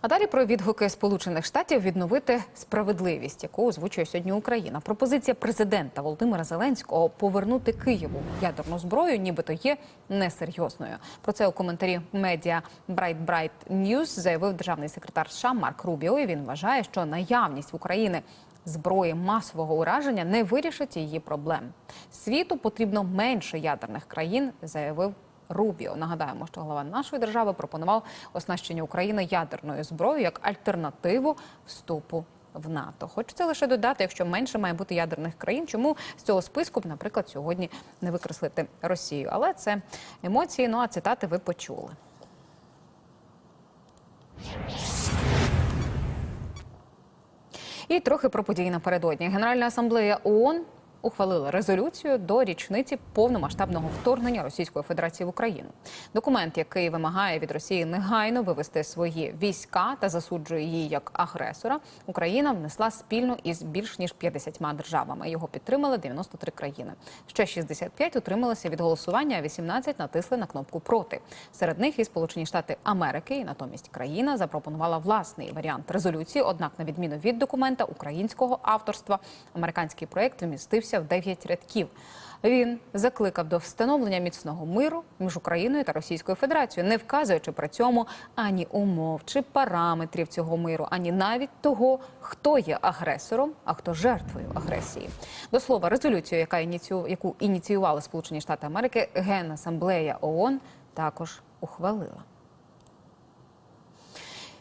А далі про відгуки Сполучених Штатів відновити справедливість, яку озвучує сьогодні Україна. Пропозиція президента Володимира Зеленського повернути Києву ядерну зброю, нібито є несерйозною. Про це у коментарі медіа Bright Bright News заявив державний секретар США Марк Рубіо. І він вважає, що наявність в Україні зброї масового ураження не вирішить її проблем. Світу потрібно менше ядерних країн, заявив Рубіо. Нагадаємо, що глава нашої держави пропонував оснащення України ядерною зброєю як альтернативу вступу в НАТО. Хочеться лише додати, якщо менше має бути ядерних країн, чому з цього списку, наприклад, сьогодні не викреслити Росію. Але це емоції. Ну а цитати ви почули. І трохи про події напередодні. Генеральна асамблея ООН ухвалила резолюцію до річниці повномасштабного вторгнення Російської Федерації в Україну. Документ, який вимагає від Росії негайно вивести свої війська та засуджує її як агресора, Україна внесла спільно із більш ніж 50 державами. Його підтримали 93 країни. Ще 65 утрималися від голосування, а 18 натисли на кнопку проти. Серед них і Сполучені Штати Америки. І натомість країна запропонувала власний варіант резолюції. Однак, на відміну від документа українського авторства, американський проект вмістився в 9 рядків. Він закликав до встановлення міцного миру між Україною та Російською Федерацією, не вказуючи при цьому ані умов чи параметрів цього миру, ані навіть того, хто є агресором, а хто жертвою агресії. До слова, резолюцію, яка ініцію, яку ініціювали Сполучені Штати Америки, Генасамблея ООН також ухвалила.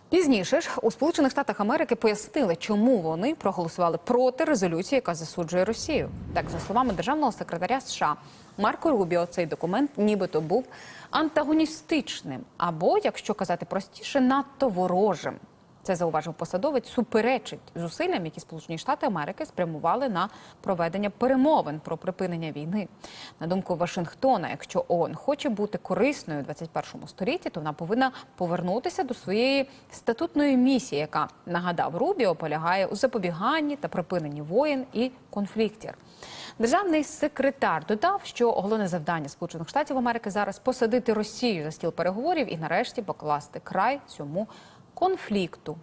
Пізніше ж у Сполучених Штатах Америки пояснили, чому вони проголосували проти резолюції, яка засуджує Росію. Так, за словами державного секретаря США Марко Рубіо, цей документ нібито був антагоністичним, або, якщо казати простіше, надто ворожим. Це зауважив посадовець, суперечить зусиллям, які Сполучені Штати Америки спрямували на проведення перемовин про припинення війни. На думку Вашингтона, якщо ООН хоче бути корисною у 21 столітті, то вона повинна повернутися до своєї статутної місії, яка нагадав Рубіо, полягає у запобіганні та припиненні воєн і конфліктів. Державний секретар додав, що головне завдання Сполучених Штатів Америки зараз посадити Росію за стіл переговорів і нарешті покласти край цьому конфлікту